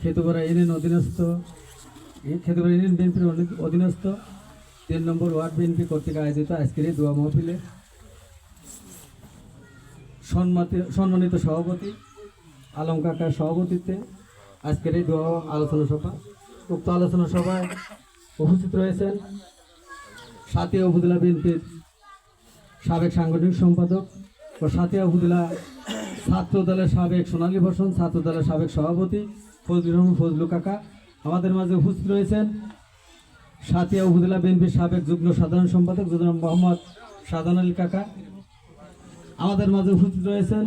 খেতুপাড়া union অধীনস্থ খেতুপাড়া union বিএনপির অধীনস্থ। তিন নম্বর ওয়ার্ড বিএনপি কর্তৃক আয়োজিত আজকের এই দোয়া মহফিলে সম্মানিত সভাপতি, আলম কাকার সভাপতিত্বে আজকের এই দোয়া আলোচনা সভা, উক্ত আলোচনা সভায় উপস্থিত রয়েছেন সাতিয়া উপজেলা বিএনপির সাবেক সাংগঠনিক সম্পাদক ও সাতিয়া উপজেলা ছাত্র দলের সাবেক সোনালী ভূষণ ছাত্র দলের সাবেক সভাপতি ফজলুর রহমান, ফজলু কাকা। আমাদের মাঝে উপস্থিত রয়েছেন সাতিয়া উপজেলা বিএনপির সাবেক যুগ্ম সাধারণ সম্পাদক জনাব মোহাম্মদ সাদান আলী কাকা। আমাদের মাঝে উপস্থিত রয়েছেন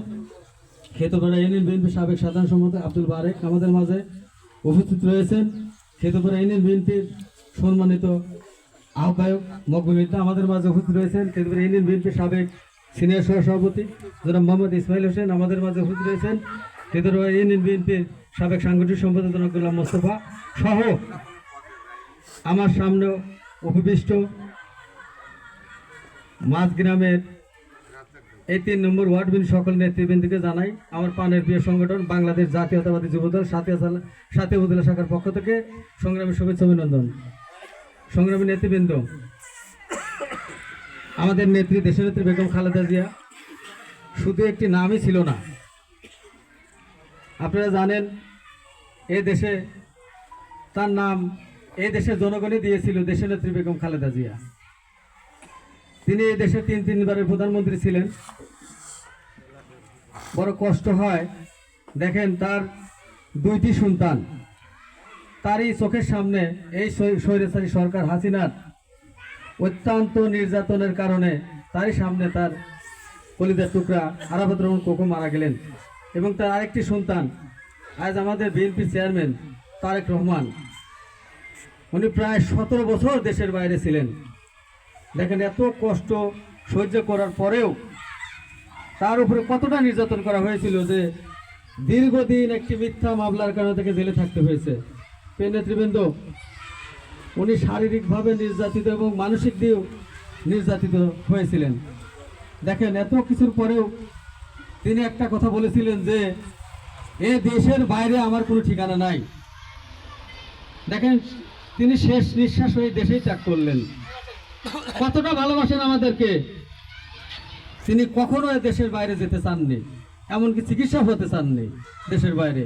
খেতপাড়া ইউনিয়ন বিএনপির সাবেক সাধারণ সম্পাদক আব্দুল বারেক। আমাদের মাঝে উপস্থিত রয়েছেন খেতপাড়া ইউনিয়ন বিএনপির সম্মানিত আহ্বায়ক মকবুল মিদ্দা আমাদের মাঝে উপস্থিত রয়েছেন খেতপাড়া ইউনিয়ন বিএনপির সাবেক সিনিয়র সহ সভাপতি জনাব মোহাম্মদ ইসমাইল হোসেন আমাদের মাঝে উপস্থিত রয়েছেন। খেতপাড়া ইউনিয়ন বিএনপির সাবেক সাংগঠনিক সম্পাদক জনাব গোলাম মোস্তফা সহ আমার সামনে উপবিষ্ট মাঝগ্রামের এই তিন নম্বর ওয়ার্ড বিন সকল নেতৃবৃন্দকে জানাই, আমার পানের প্রিয় সংগঠন বাংলাদেশ জাতীয়তাবাদী যুবদল সাথীয় সাথী উপজেলা শাখার পক্ষ থেকে সংগ্রামী শুভেচ্ছা অভিনন্দন। সংগ্রামী নেতৃবৃন্দ আমাদের নেত্রী দেশনেত্রী বেগম খালেদা জিয়া, শুধু একটি নামই ছিল না। আপনারা জানেন, এ দেশে তার নাম এই দেশের জনগণই দিয়েছিল দেশনেত্রী বেগম খালেদা জিয়া। তিনি এ দেশের তিন, তিনবারের প্রধানমন্ত্রী ছিলেন। বড় কষ্ট হয়। দেখেন, তার দুইটি সন্তান। তারই চোখের সামনে এই স্বৈ- স্বৈরাচারী সরকার হাসিনার অত্যন্ত নির্যাতনের কারণে তারই সামনে তার কলিদার টুকরা আরাফাত রহমান কোকো মারা গেলেন। এবং তার আরেকটি সন্তান, আজ আমাদের বিএনপি চেয়ারম্যান তারেক রহমান। উনি প্রায় সতেরো বছর দেশের বাইরে ছিলেন। দেখেন, এত কষ্ট সহ্য করার পরেও তার উপরে কতটা নির্যাতন করা হয়েছিল যে দীর্ঘদিন একটি মিথ্যা মামলার কারণে তাকে জেলে থাকতে হয়েছে। নেতৃবৃন্দ উনি শারীরিকভাবে নির্যাতিত এবং মানসিক দিয়েও নির্যাতিত হয়েছিলেন। দেখেন, এত কিছুর পরেও তিনি একটা কথা বলেছিলেন যে, এ দেশের বাইরে আমার কোনো ঠিকানা নাই। দেখেন, তিনি শেষ নিঃশ্বাস হয়ে দেশেই ত্যাগ করলেন। কতটা ভালোবাসেন আমাদেরকে। তিনি কখনো এ দেশের বাইরে যেতে চাননি, এমনকি চিকিৎসা হতে চাননি দেশের বাইরে।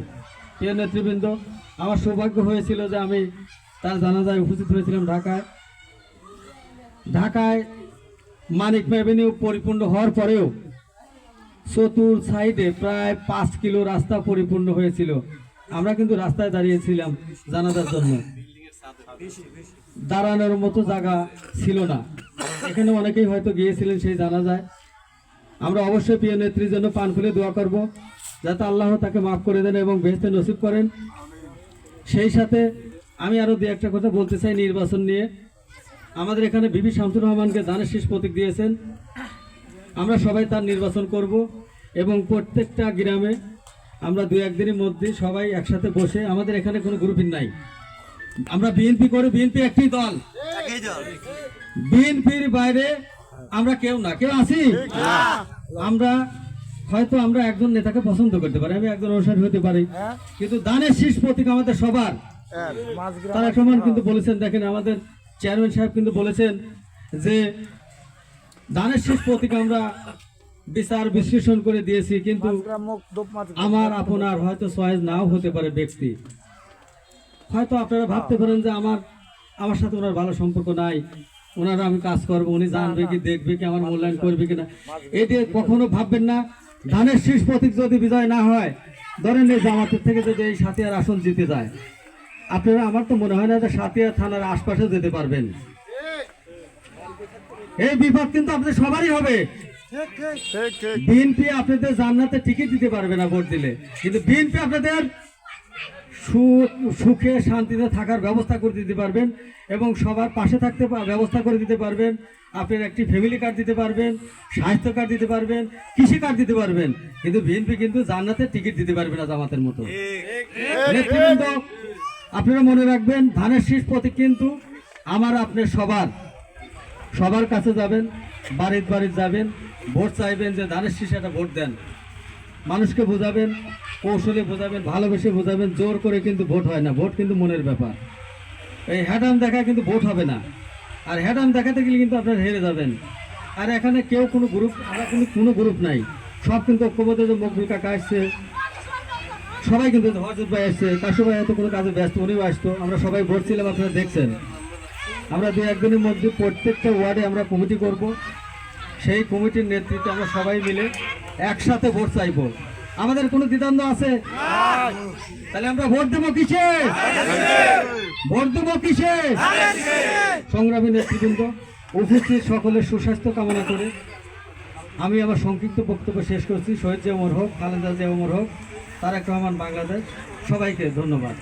প্রিয় নেতৃবৃন্দ, আমার সৌভাগ্য হয়েছিল যে আমি তার জানাজায় উপস্থিত হয়েছিলাম ঢাকায়। ঢাকায় মানিক অ্যাভিনিউ পরিপূর্ণ হওয়ার পরেও চতুর সাইডে প্রায় পাঁচ কিলো রাস্তা পরিপূর্ণ হয়েছিল। আমরা কিন্তু রাস্তায় দাঁড়িয়েছিলাম জানাজার জন্য। দাঁড়ানোর মতো জায়গা ছিল না। এখানে অনেকেই হয়তো গিয়েছিলেন সেই জানা যায় আমরা অবশ্যই প্রিয় নেত্রীর জন্য পান খুলে দোয়া করব, যাতে আল্লাহ তাকে মাফ করে দেন এবং বেহেস্তে নসিব করেন। সেই সাথে আমি আরও দু একটা কথা বলতে চাই নির্বাচন নিয়ে। আমাদের এখানে বিবি শামসুর রহমানকে দানের শীষ প্রতীক দিয়েছেন। আমরা সবাই তার নির্বাচন করব এবং প্রত্যেকটা গ্রামে আমরা দু একদিনের মধ্যে সবাই একসাথে বসে আমাদের এখানে কোনো গ্রুপিং নাই। আমরা বিএনপি করে বিএনপি একটি দল। বিএনপির বাইরে আমরা কেউ না। কেউ আছি? আমরা হয়তো আমরা একজন নেতাকে পছন্দ করতে পারি আমি একজন অনুসারী হতে পারি। কিন্তু দানের শীষ প্রতীক আমাদের সবার। তারা সমান কিন্তু বলেছেন দেখেন আমাদের চেয়ারম্যান সাহেব কিন্তু বলেছেন যে দানের শীষ প্রতীক আমরা বিচার বিশ্লেষণ করে দিয়েছি কিন্তু আমার আপনার হয়তো চয়েস নাও হতে পারে ব্যক্তি। হয়তো আপনারা ভাবতে পারেন যে আমার আমার সাথে ওনার ভালো সম্পর্ক নাই ওনারা আমি কাজ করব উনি জানবে কি দেখবে কি আমার মূল্যায়ন করবে কিনা। এটি কখনো ভাববেন না ধানের শীষ প্রতীক যদি বিজয় না হয় ধরেন এই জামাতের থেকে যদি এই সাতিয়ার আসন জিতে যায় আপনারা আমার তো মনে হয় না যে সাতিয়া থানার আশপাশে যেতে পারবেন। এই বিপদ কিন্তু আপনাদের সবারই হবে। বিএনপি আপনাদের জান্নাতে টিকিট দিতে পারবে না ভোট দিলে। কিন্তু বিএনপি আপনাদের সুখে শান্তিতে থাকার ব্যবস্থা করে দিতে পারবেন এবং সবার পাশে থাকতে ব্যবস্থা করে দিতে পারবেন। আপনার একটি ফ্যামিলি কার্ড দিতে পারবেন স্বাস্থ্য কার্ড দিতে পারবেন কৃষি কার্ড দিতে পারবেন। কিন্তু বিএনপি কিন্তু জান্নাতে টিকিট দিতে পারবে না জামাতের মতো। আপনারা মনে রাখবেন, ধানের শীষ প্রতীক কিন্তু আমার আপনার সবার সবার কাছে যাবেন, বাড়ির বাড়ির যাবেন, ভোট চাইবেন যে ধানের শীষ একটা ভোট দেন। মানুষকে বোঝাবেন, কৌশলে বোঝাবেন, ভালোবেসে বোঝাবেন, জোর করে কিন্তু ভোট হয় না, ভোট কিন্তু মনের ব্যাপার। এই হ্যাডাম দেখা কিন্তু ভোট হবে না, আর হ্যাডাম দেখাতে গেলে কিন্তু আপনারা হেরে যাবেন। আর এখানে কেউ কোনো গ্রুপ আমরা কিন্তু কোনো গ্রুপ নাই। সব কিন্তু ঐক্যবদ্ধ যে মকবুল কাকা আসছে সবাই কিন্তু হজরত ভাই আসছে। কাশু ভাই এত কোনো কাজে ব্যস্ত, উনিও আসতো। আমরা সবাই ভোট ছিলাম আপনারা দেখছেন। আমরা দু একদিনের মধ্যে প্রত্যেকটা ওয়ার্ডে আমরা কমিটি করব। সেই কমিটির নেতৃত্বে আমরা সবাই মিলে একসাথে ভোট চাইব। আমাদের কোনো দ্বিধান্ত আছে? তাহলে আমরা ভোট দেবো কিসে? ভোট দেবো কিসে? সংগ্রামী নেতৃবৃন্দ, উপস্থিত সকলের সুস্বাস্থ্য কামনা করে আমি আমার সংক্ষিপ্ত বক্তব্য শেষ করছি। শহীদ জিয়া অমর হোক, খালেদা জিয়া অমর হোক, তারেক রহমান, বাংলাদেশ। সবাইকে ধন্যবাদ।